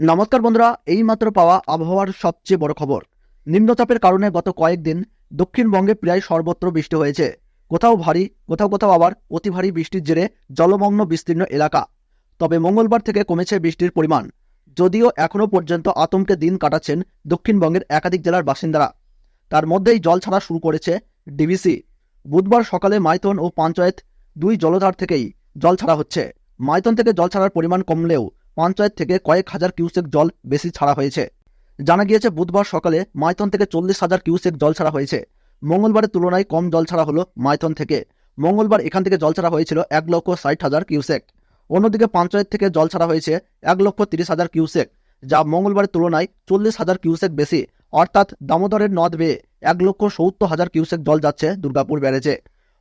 নমস্কার বন্ধুরা, এইমাত্র পাওয়া আবহাওয়ার সবচেয়ে বড় খবর। নিম্নচাপের কারণে গত কয়েকদিন দক্ষিণবঙ্গে প্রায় সর্বত্র বৃষ্টি হয়েছে। কোথাও ভারী, কোথাও কোথাও আবার অতি ভারী বৃষ্টির জেরে জলমগ্ন বিস্তীর্ণ এলাকা। তবে মঙ্গলবার থেকে কমেছে বৃষ্টির পরিমাণ। যদিও এখনও পর্যন্ত আতঙ্কে দিন কাটাচ্ছেন দক্ষিণবঙ্গের একাধিক জেলার বাসিন্দারা। তার মধ্যেই জল ছাড়া শুরু করেছে ডিভিসি বুধবার সকালে মাইথন ও পঞ্চায়েত দুই জলধার থেকেই জল ছাড়া হচ্ছে। মাইথন থেকে জল ছাড়ার পরিমাণ কমলেও পঞ্চায়েত থেকে কয়েক হাজার কিউসেক জল বেশি ছাড়া হয়েছে। জানা গিয়েছে, বুধবার সকালে মাইথন থেকে চল্লিশ হাজার কিউসেক জল ছাড়া হয়েছে। মঙ্গলবারের তুলনায় কম জল ছাড়া হলো মাইথন থেকে। মঙ্গলবার এখান থেকে জল ছাড়া হয়েছিল এক লক্ষ ষাট হাজার কিউসেক। অন্যদিকে পঞ্চায়েত থেকে জল ছাড়া হয়েছে এক লক্ষ তিরিশ হাজার কিউসেক, যা মঙ্গলবারের তুলনায় চল্লিশ হাজার কিউসেক বেশি। অর্থাৎ দামোদরের নদ বেয়ে এক লক্ষ সত্তর হাজার কিউসেক জল যাচ্ছে দুর্গাপুর ব্যারেজে।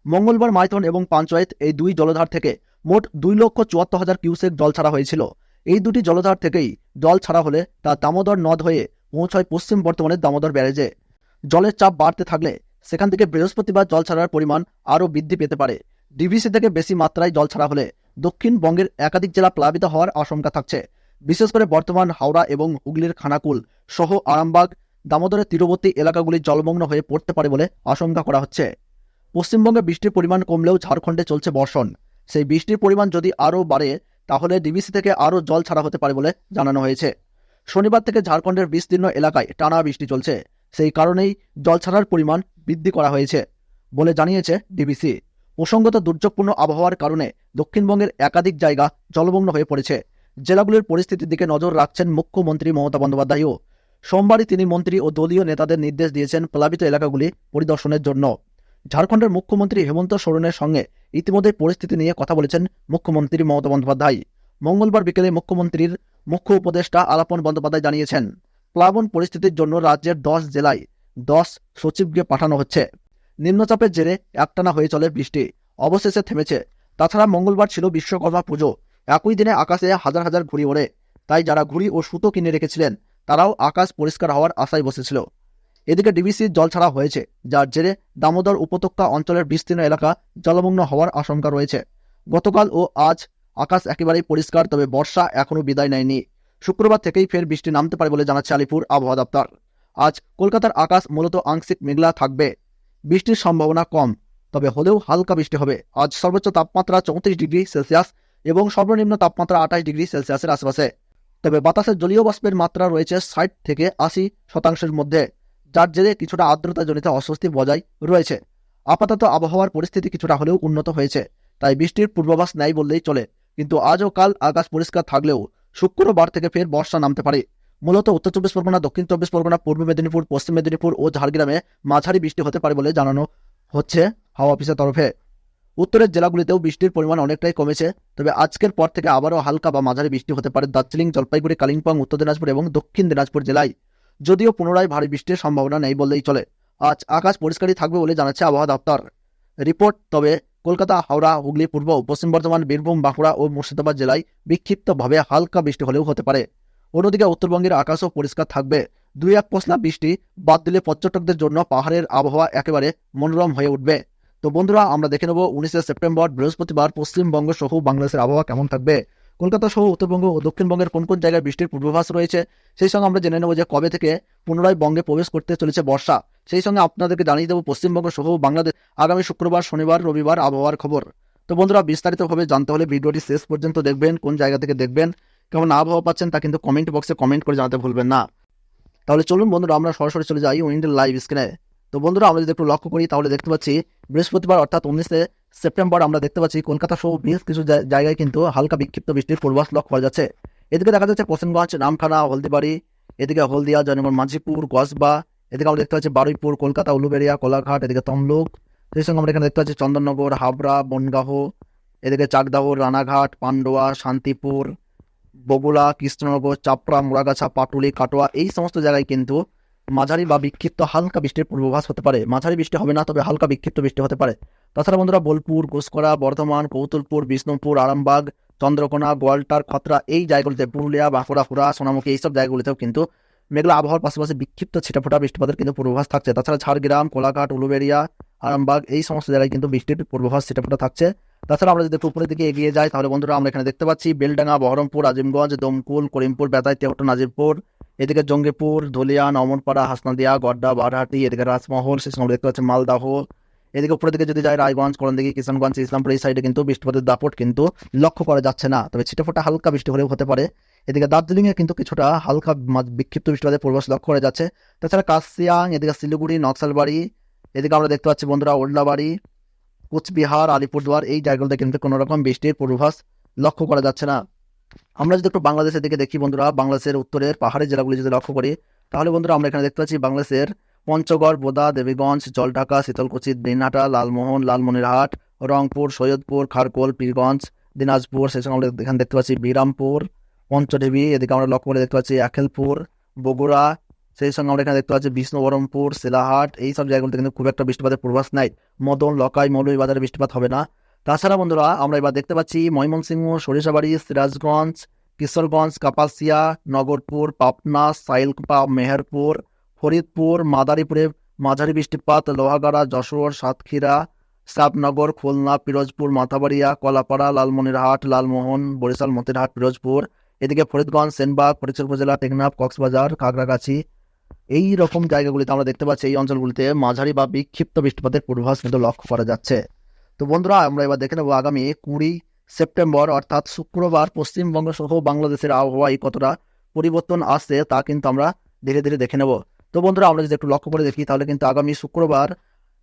মঙ্গলবার মাইথন এবং পঞ্চায়েত এই দুই জলধার থেকে মোট দুই লক্ষ চুয়াত্তর হাজার কিউসেক জল ছাড়া হয়েছিল। এই দুটি জলধার থেকেই জল ছাড়া হলে তা দামোদর নদ হয়ে পৌঁছয় পশ্চিম বর্তমানের দামোদর ব্যারেজে। জলের চাপ বাড়তে থাকলে সেখান থেকে বৃহস্পতিবার জল ছাড়ার পরিমাণ আরও বৃদ্ধি পেতে পারে। ডিভিসি থেকে বেশি মাত্রায় জল ছাড়া হলে দক্ষিণবঙ্গের একাধিক জেলা প্লাবিত হওয়ার আশঙ্কা থাকছে। বিশেষ করে বর্তমান হাওড়া এবং হুগলির খানাকুল সহ আরামবাগ, দামোদরের তীরবর্তী এলাকাগুলি জলমগ্ন হয়ে পড়তে পারে বলে আশঙ্কা করা হচ্ছে। পশ্চিমবঙ্গে বৃষ্টির পরিমাণ কমলেও ঝাড়খণ্ডে চলছে বর্ষণ। সেই বৃষ্টির পরিমাণ যদি আরও বাড়ে তাহলে ডিবিসি থেকে আরও জল ছাড়া হতে পারে বলে জানানো হয়েছে। শনিবার থেকে ঝাড়খণ্ডের বিস্তীর্ণ এলাকায় টানা বৃষ্টি চলছে। সেই কারণেই জল ছাড়ার পরিমাণ বৃদ্ধি করা হয়েছে বলে জানিয়েছে ডিবিসি। প্রসঙ্গত দুর্যোগপূর্ণ আবহাওয়ার কারণে দক্ষিণবঙ্গের একাধিক জায়গা জলমগ্ন হয়ে পড়েছে। জেলাগুলির পরিস্থিতির দিকে নজর রাখছেন মুখ্যমন্ত্রী মমতা বন্দ্যোপাধ্যায়ও। সোমবারই তিনি মন্ত্রী ও দলীয় নেতাদের নির্দেশ দিয়েছেন প্লাবিত এলাকাগুলি পরিদর্শনের জন্য। ঝাড়খণ্ডের মুখ্যমন্ত্রী হেমন্ত সোরেনের সঙ্গে ইতিমধ্যে পরিস্থিতি নিয়ে কথা বলেছেন মুখ্যমন্ত্রী মমতা বন্দ্যোপাধ্যায়। মঙ্গলবার বিকেলে মুখ্যমন্ত্রীর মুখ্য উপদেষ্টা আলাপন বন্দ্যোপাধ্যায় জানিয়েছেন, প্লাবন পরিস্থিতির জন্য রাজ্যের দশ জেলায় দশ সচিবকে পাঠানো হচ্ছে। নিম্নচাপের জেরে একটানা হয়ে চলে বৃষ্টি, অবশেষে থেমেছে। তাছাড়া মঙ্গলবার ছিল বিশ্বকর্মা পুজো, একই দিনে আকাশে হাজার হাজার ঘুড়ি ওড়ে। তাই যারা ঘুড়ি ও সুতো কিনে রেখেছিলেন, তারাও আকাশ পরিষ্কার হওয়ার আশায় বসেছিল। এদিকে ডিবিসির জল ছাড়া হয়েছে, যার জেরে দামোদর উপত্যকা অঞ্চলের বিস্তীর্ণ এলাকা জলমগ্ন হওয়ার আশঙ্কা রয়েছে। গতকাল ও আজ আকাশ একেবারেই পরিষ্কার, তবে বর্ষা এখনও বিদায় নেয়নি। শুক্রবার থেকেই ফের বৃষ্টি নামতে পারে বলে জানাচ্ছে আলিপুর আবহাওয়া দপ্তর। আজ কলকাতার আকাশ মূলত আংশিক মেঘলা থাকবে। বৃষ্টির সম্ভাবনা কম, তবে হলেও হালকা বৃষ্টি হবে। আজ সর্বোচ্চ তাপমাত্রা চৌত্রিশ ডিগ্রি সেলসিয়াস এবং সর্বনিম্ন তাপমাত্রা আঠাশ ডিগ্রি সেলসিয়াসের আশেপাশে। তবে বাতাসের জলীয় বাষ্পের মাত্রা রয়েছে ষাট থেকে আশি শতাংশের মধ্যে। যার জেরে কিছুটা আর্দ্রতা আর্দ্রতাজনিত অস্বস্তি বজায় রয়েছে। আপাতত আবহাওয়ার পরিস্থিতি কিছুটা হলেও উন্নত হয়েছে, তাই বৃষ্টির পূর্বাভাস নেই বললেই চলে। কিন্তু আজ ও কাল আকাশ পরিষ্কার থাকলেও শুক্রবার থেকে ফের বর্ষা নামতে পারে। মূলত উত্তর চব্বিশ পরগনা, দক্ষিণ চব্বিশ পরগনা, পূর্ব মেদিনীপুর, পশ্চিম মেদিনীপুর ও ঝাড়গ্রামে মাঝারি বৃষ্টি হতে পারে বলে জানানো হচ্ছে হাওয়া অফিসের তরফে। উত্তরের জেলাগুলিতেও বৃষ্টির পরিমাণ অনেকটাই কমেছে, তবে আজকের পর থেকে আবারও হালকা বা মাঝারি বৃষ্টি হতে পারে। দার্জিলিং, জলপাইগুড়ি, কালিম্পং, উত্তর দিনাজপুর এবং দক্ষিণ দিনাজপুর জেলায় যদিও পুনরায় ভারী বৃষ্টির সম্ভাবনা নেই বললেই চলে। আজ আকাশ পরিষ্কারই থাকবে বলে জানাচ্ছে আবহাওয়া দপ্তর। রিপোর্ট, তবে কলকাতা, হাওড়া, হুগলি, পূর্ব, পশ্চিম বর্ধমান, বীরভূম, বাঁকুড়া ও মুর্শিদাবাদ জেলায় বিক্ষিপ্তভাবে হালকা বৃষ্টি হলেও হতে পারে। অন্যদিকে উত্তরবঙ্গের আকাশও পরিষ্কার থাকবে। দুই এক পশলা বৃষ্টি বাদ দিলে পর্যটকদের জন্য পাহাড়ের আবহাওয়া একেবারে মনোরম হয়ে উঠবে। তো বন্ধুরা, আমরা দেখে নেব উনিশে সেপ্টেম্বর বৃহস্পতিবার পশ্চিমবঙ্গ সহ বাংলাদেশের আবহাওয়া কেমন থাকবে। কলকাতা সহ উত্তরবঙ্গ ও দক্ষিণবঙ্গের কোন কোন জায়গায় বৃষ্টির পূর্বাভাস রয়েছে, সেই সঙ্গে আমরা জেনে নেব যে কবে থেকে পুনরায় বঙ্গে প্রবেশ করতে চলেছে বর্ষা। সেই সঙ্গে আপনাদেরকে জানিয়ে দেবো পশ্চিমবঙ্গ সহ বাংলাদেশ আগামী শুক্রবার, শনিবার, রবিবার আবহাওয়ার খবর। তো বন্ধুরা, বিস্তারিতভাবে জানতে হলে ভিডিওটি শেষ পর্যন্ত দেখবেন, কোন জায়গা থেকে দেখবেন, কেমন আবহাওয়া পাচ্ছেন তা কিন্তু কমেন্ট বক্সে কমেন্ট করে জানাতে ভুলবেন না। তাহলে চলুন বন্ধুরা, আমরা সরাসরি চলে যাই উইন্ডের লাইভ স্ক্রিনে। তো বন্ধুরা, আমরা যদি একটু লক্ষ্য করি, তাহলে দেখতে পাচ্ছি বৃহস্পতিবার অর্থাৎ উনিশে সেপ্টেম্বর আমরা দেখতে পাচ্ছি কলকাতা সহ বেশ কিছু জায়গায় কিন্তু হালকা বিক্ষিপ্ত বৃষ্টির পূর্বাস লক্ষ্য করা যাচ্ছে। এদিকে দেখা যাচ্ছে প্রসেনগঞ্জ নামখানা হলদিবাড়ি, এদিকে হলদিয়া, জয়নগর মাঝিপুর গসবা এদিকে আমরা দেখতে পাচ্ছি বারুইপুর, কলকাতা, উলুবেড়িয়া, কোলাঘাট, এদিকে তমলুক, সেই সঙ্গে আমরা এখানে দেখতে পাচ্ছি চন্দননগর, হাবড়া বনগাহ এদিকে চাকদাহ, রানাঘাট, পান্ডোয়া, শান্তিপুর, বগুড়া, কৃষ্ণনগর, চাপড়া, মোড়াগাছা, পাটুলি, কাটোয়া, এই সমস্ত জায়গায় কিন্তু মাঝারি বা বিক্ষিপ্ত হালকা বৃষ্টির পূর্বাভাস হতে পারে। মাঝারি বৃষ্টি হবে না, তবে হালকা বিক্ষিপ্ত বৃষ্টি হতে পারে। তাছাড়া বন্ধুরা, বোলপুর, ঘোষকরা, বর্ধমান, কৌতুলপুর, বিষ্ণুপুর, আরামবাগ, চন্দ্রকোনা, গোয়ালটার, খতরা, এই জায়গাগুলিতে পুরুলিয়া, বাঁকুড়া হুড়া সোনামুখী, এইসব জায়গাগুলিতেও কিন্তু মেঘলা আবহাওয়ার পাশাপাশি বিক্ষিপ্ত ছিটাফোটা বৃষ্টিপাতের কিন্তু পূর্বাভাস থাকছে। তাছাড়া ঝাড়গ্রাম, কোলাঘাট, উলুবেড়িয়া, আরামবাগ, এই সমস্ত জায়গায় কিন্তু বৃষ্টির পূর্বাভাস ছিটাফোটা থাকছে। তাছাড়া আমরা যদি একটু উপরের দিকে এগিয়ে যাই, তাহলে বন্ধুরা আমরা এখানে দেখতে পাচ্ছি বেলডাঙ্গা, বহরমপুর, আজিমগঞ্জ, দমকুল, করিমপুর, বেতাই তেহট নাজিরপুর, এদিকে জঙ্গিপুর ধুলিয়ান অমরপাড়া হাসনাদিয়া, গড্ডা, বারহাটি, এদিকে রাজমহল সে সময় দেখতে পাচ্ছি মালদাহ এদিকে উপরের দিকে যদি যাই রায়গঞ্জ করণদিঘি কিষানগঞ্জ, ইসলামপুর, এই সাইডে কিন্তু বৃষ্টিপাতের দাপট কিন্তু লক্ষ্য করা যাচ্ছে না। তবে ছিটেফোঁটা হালকা বৃষ্টি হলেও হতে পারে। এদিকে দার্জিলিংয়ে কিন্তু কিছুটা হালকা বিক্ষিপ্ত বৃষ্টিপাতের পূর্বাস লক্ষ্য করা যাচ্ছে। তাছাড়া কাশিয়াং এদিকে শিলিগুড়ি, নকশালবাড়ি, এদিকে আমরা দেখতে পাচ্ছি বন্ধুরা ওল্লাবাড়ি, কোচবিহার, আলিপুরদুয়ার, এই জায়গাগুলোতে কিন্তু কোনো রকম বৃষ্টির পূর্বাভাস লক্ষ্য করা যাচ্ছে না। আমরা যদি একটু বাংলাদেশের দিকে দেখি বন্ধুরা, বাংলাদেশের উত্তরের পাহাড়ি জেলাগুলি যদি লক্ষ্য করি, তাহলে বন্ধুরা আমরা এখানে দেখতে পাচ্ছি বাংলাদেশের পঞ্চগড়, বোদা, দেবীগঞ্জ, জলঢাকা, শীতলকুচি, দিনহাটা, লালমোহন, লালমনিরহাট, রংপুর, সৈয়দপুর, খারকোল, পীরগঞ্জ, দিনাজপুর সেই সঙ্গে আমরা এখানে দেখতে পাচ্ছি বিরামপুর পঞ্চদেবী এদিকে আমরা লক্ষ্য করে দেখতে পাচ্ছি আখেলপুর বগুড়া সেই সঙ্গে আমরা এখানে দেখতে পাচ্ছি বিষ্ণুবরমপুর, শিলাহাট, এই সব জায়গাগুলোতে কিন্তু খুব একটা বৃষ্টিপাতের পূর্বাস নাই। মদন, লকাই, মৌলভীবাজারে বৃষ্টিপাত হবে না। তাছাড়া বন্ধুরা, আমরা এবার দেখতে পাচ্ছি ময়মনসিংহ, সরিষাবাড়ি, সিরাজগঞ্জ, কিশোরগঞ্জ, কাপাসিয়া, নগরপুর, পাবনা, সাইলকুপা, মেহেরপুর ফরিদপুর, মাদারীপুরে মাঝারি বৃষ্টিপাত, লোহাগাড়া, যশোর, সাতক্ষীরা সাবনগর খুলনা, পিরোজপুর, মাথাবাড়িয়া, কলাপাড়া, লালমনিরহাট, লালমোহন, বরিশাল, মতিরহাট, পিরোজপুর। এদিকে ফরিদগঞ্জ, সেনবাগ, ফরিদপুর উপজেলা, টেকনাফ, কক্সবাজার, খাগড়াগাছি এই রকম জায়গাগুলিতে আমরা দেখতে পাচ্ছি এই অঞ্চলগুলিতে মাঝারি বা বিক্ষিপ্ত বৃষ্টিপাতের পূর্বাভাস কিন্তু লক্ষ্য করা যাচ্ছে। তো বন্ধুরা, আমরা এবার দেখে নেব আগামী কুড়ি সেপ্টেম্বর, অর্থাৎ শুক্রবার পশ্চিমবঙ্গ সহ বাংলাদেশের আবহাওয়ায় কতটা পরিবর্তন আসছে তা কিন্তু আমরা ধীরে ধীরে দেখে নেব। তো বন্ধুরা, আমরা যদি একটু লক্ষ্য করে দেখি, তাহলে কিন্তু আগামী শুক্রবার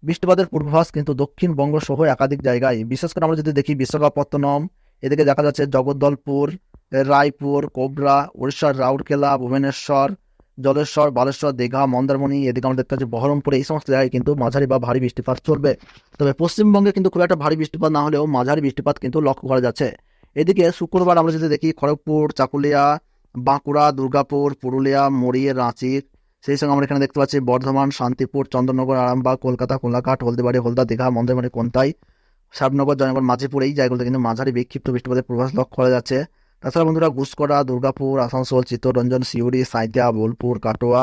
বৃষ্টিপাতের পূর্বাভাস কিন্তু দক্ষিণবঙ্গ সহ একাধিক জায়গায়। বিশেষ করে আমরা যদি দেখি বিশাখাপত্তনম, এদিকে দেখা যাচ্ছে জগদ্দলপুর, রায়পুর, কোবরা উড়িষ্যার রাউরকেলা, ভুবনেশ্বর, জলেশ্বর, বালেশ্বর, দীঘা, মন্দারমণি, এদিকে আমরা দেখতে পাচ্ছি বহরমপুর এই সমস্ত জায়গায় কিন্তু মাঝারি বা ভারী বৃষ্টিপাত চলবে। তবে পশ্চিমবঙ্গে কিন্তু খুব একটা ভারী বৃষ্টিপাত না হলেও মাঝারি বৃষ্টিপাত কিন্তু লক্ষ্য করা যাচ্ছে। এদিকে শুক্রবার আমরা যদি দেখি খড়গপুর, চাকুলিয়া, বাঁকুড়া, দুর্গাপুর, পুরুলিয়া মুড়ি রাঁচি সেই সঙ্গে আমরা এখানে দেখতে পাচ্ছি বর্ধমান, শান্তিপুর, চন্দ্রনগর, আরামবাগ, কলকাতা কোলাঘাট হলদিবাড়ি হলদা দীঘা মন্দারমণি, কোনতাই সাবনগর জয়নগর, মাঝিপুর, এই জায়গাগুলোতে কিন্তু মাঝারি বিক্ষিপ্ত বৃষ্টিপাতের পূর্বাভাস লক্ষ্য করা যাচ্ছে। তাছাড়া বন্ধুরা গুসকরা দুর্গাপুর, আসানসোল, চিত্তরঞ্জন, সিউড়ি সাঁইতিয়া বোলপুর, কাটোয়া,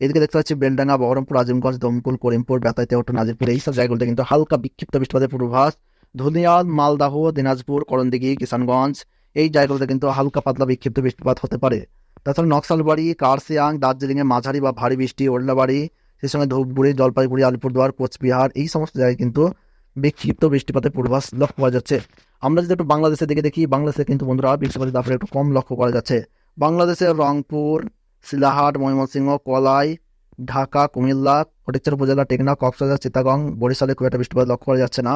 এদিকে দেখতে পাচ্ছি বেলডাঙ্গা, বহরমপুর, আজিমগঞ্জ, দমকুল, করিমপুর বেতাই তেহট নাজিরপুর, এই সব জায়গাগুলোতে কিন্তু হালকা বিক্ষিপ্ত বৃষ্টিপাতের পূর্বাভাস। ধুলিয়াল, মালদাহ, দিনাজপুর, করণদিঘি, কিষানগঞ্জ, এই জায়গাগুলোতে কিন্তু হালকা পাতলা বিক্ষিপ্ত বৃষ্টিপাত হতে পারে। তাছাড়া নকশালবাড়ি কার্সিয়াং দার্জিলিংয়ে মাঝারি বা ভারী বৃষ্টি, ওল্লাবাড়ি, সেই সঙ্গে ধূপগুড়ি, জলপাইগুড়ি, আলিপুরদুয়ার, কোচবিহার, এই সমস্ত জায়গায় কিন্তু বিক্ষিপ্ত বৃষ্টিপাতের পূর্বাভাস লক্ষ্য করা যাচ্ছে। আমরা যদি একটু বাংলাদেশের দিকে দেখি, বাংলাদেশে কিন্তু বন্ধুরা বৃষ্টিপাতের দাপট একটু কম লক্ষ্য করা যাচ্ছে। বাংলাদেশের রংপুর, শিলাহাট, ময়মনসিংহ, কলাই, ঢাকা, কুমিল্লা, ফটিকচার উপজেলা টেকনা কক্সবাজার চিতাগং বরিশালে খুব একটা বৃষ্টিপাত লক্ষ্য করা যাচ্ছে না।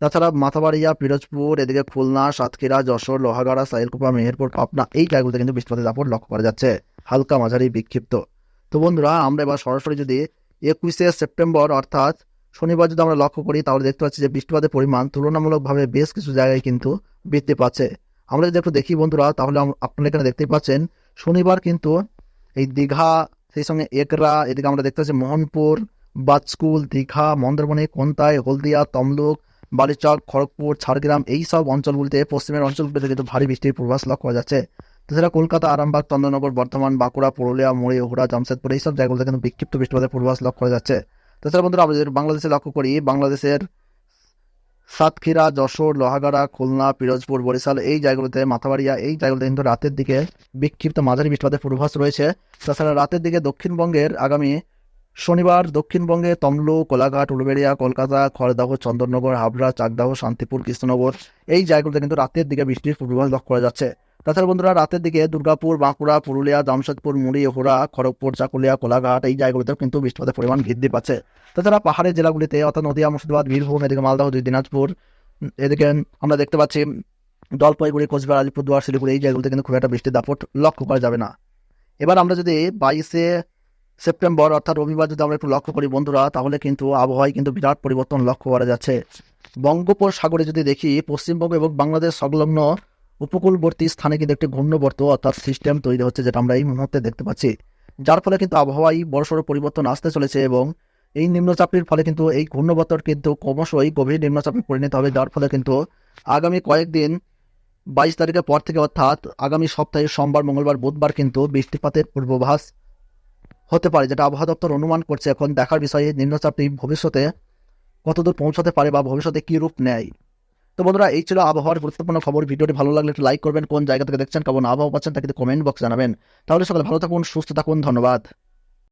তাছাড়া মাথাবাড়িয়া, পিরোজপুর, এদিকে খুলনা, সাতক্ষীরা, যশোর, লোহাগাড়া, সাইলকুপা, মেহেরপুর, পাবনা, এই জায়গাগুলোতে কিন্তু বৃষ্টিপাতের দাপট লক্ষ্য করা যাচ্ছে। হালকা মাঝারি বিক্ষিপ্ত। তো বন্ধুরা, আমরা এবার সরাসরি যদি একুশে সেপ্টেম্বর, অর্থাৎ শনিবার যদি আমরা লক্ষ্য করি, তাহলে দেখতে পাচ্ছি যে বৃষ্টিপাতের পরিমাণ তুলনামূলকভাবে বেশ কিছু জায়গায় কিন্তু বৃদ্ধি পাচ্ছে। আমরা যদি একটু দেখি বন্ধুরা, তাহলে আপনারা এখানে দেখতেই পাচ্ছেন, শনিবার কিন্তু এই দীঘা, সেই সঙ্গে একরা, এদিকে আমরা দেখতে পাচ্ছি মোহনপুর বাজকুল দীঘা, মন্দারমণি, কোনতাই, হলদিয়া, তমলুক বালিচক, খড়গপুর, ঝাড়গ্রাম এই সব অঞ্চলগুলিতে পশ্চিমের অঞ্চলগুলিতে কিন্তু ভারী বৃষ্টির পূর্বাস লক্ষ্য করা যাচ্ছে। তাছাড়া কলকাতা, আরামবাগ, চন্দ্রনগর, বর্ধমান, বাঁকুড়া, পুরুলিয়া, মুড়ি হুড়া জামশেদপুর এই সব জায়গাগুলোতে কিন্তু বিক্ষিপ্ত বৃষ্টিপাতের পূর্বাস লক্ষ্য করা যাচ্ছে। তাছাড়া বন্ধুরা আমরা যদি বাংলাদেশে লক্ষ্য করি, বাংলাদেশের সাতক্ষীরা, যশোর, লোহাগাড়া, খুলনা, পিরোজপুর, বরিশাল এই জায়গাগুলোতে, মাথাবাড়িয়া এই জায়গাগুলোতে কিন্তু রাতের দিকে বিক্ষিপ্ত মাঝারি বৃষ্টিপাতের পূর্বাভাস রয়েছে। তাছাড়া রাতের দিকে দক্ষিণবঙ্গের আগামী শনিবার দক্ষিণবঙ্গে তমলু কোলাঘাট, উলুবেড়িয়া, কলকাতা খড়দাহ চন্দননগর, হাবড়া, চাকদাহ, শান্তিপুর, কৃষ্ণনগর এই জায়গাগুলোতে কিন্তু রাতের দিকে বৃষ্টির পূর্বাভাস লক্ষ্য করা যাচ্ছে। তাছাড়া বন্ধুরা, রাতের দিকে দুর্গাপুর, বাঁকুড়া, পুরুলিয়া, জামশেদপুর, মুড়ি হোড়া খড়গপুর, চাকুলিয়া, কোলাঘাট এই জায়গাগুলোতেও কিন্তু বৃষ্টিপাতের পরিমাণ বৃদ্ধি পাচ্ছে। তাছাড়া পাহাড়ের জেলাগুলিতে অর্থাৎ নদিয়া, মুর্শিদাবাদ, বীরভূম, এদিকে মালদহ দুই দিনাজপুর, এদিকে আমরা দেখতে পাচ্ছি জলপাইগুড়ি, কোচবিহার, আলিপুরদুয়ার, শিলিগুড়ি এই জায়গাগুলোতে কিন্তু খুব একটা বৃষ্টির দাপট লক্ষ্য করা যাবে না। এবার আমরা যদি বাইশে সেপ্টেম্বর, অর্থাৎ রবিবার যদি আমরা একটু লক্ষ্য করি বন্ধুরা, তাহলে কিন্তু আবহাওয়ায় কিন্তু বিরাট পরিবর্তন লক্ষ্য করা যাচ্ছে। বঙ্গোপসাগরে যদি দেখি, পশ্চিমবঙ্গ এবং বাংলাদেশ সংলগ্ন উপকূলবর্তী স্থানে কিন্তু একটি ঘূর্ণবর্ত অর্থাৎ সিস্টেম তৈরি হচ্ছে, যেটা আমরা এই মুহূর্তে দেখতে পাচ্ছি। যার ফলে কিন্তু আবহাওয়ায় বড়সড় পরিবর্তন আসতে চলেছে এবং এই নিম্নচাপের ফলে কিন্তু এই ঘূর্ণবর্তর কিন্তু ক্রমশই গভীর নিম্নচাপে পরিণত হবে, যার ফলে কিন্তু আগামী কয়েকদিন, বাইশ তারিখের পর থেকে অর্থাৎ আগামী সপ্তাহে সোমবার, মঙ্গলবার, বুধবার কিন্তু বৃষ্টিপাতের পূর্বাভাস হতে পারে, যেটা আবহাওয়া দপ্তর অনুমান করছে এখন দেখার বিষয়ে নিম্নচাপটি ভবিষ্যতে কতদূর পৌঁছাতে পারে বা ভবিষ্যতে কী রূপ নেয়। তো বন্ধুরা, এই ছিল আবহাওয়ার গুরুত্বপূর্ণ খবর। ভিডিওটি ভালো লাগলে একটু লাইক করবেন, কোন জায়গা থেকে দেখছেন, কেমন আবহাওয়া পাচ্ছেন তা কিন্তু কমেন্ট বক্স জানাবেন। তাহলে সকালে ভালো থাকুন, সুস্থ থাকুন, ধন্যবাদ।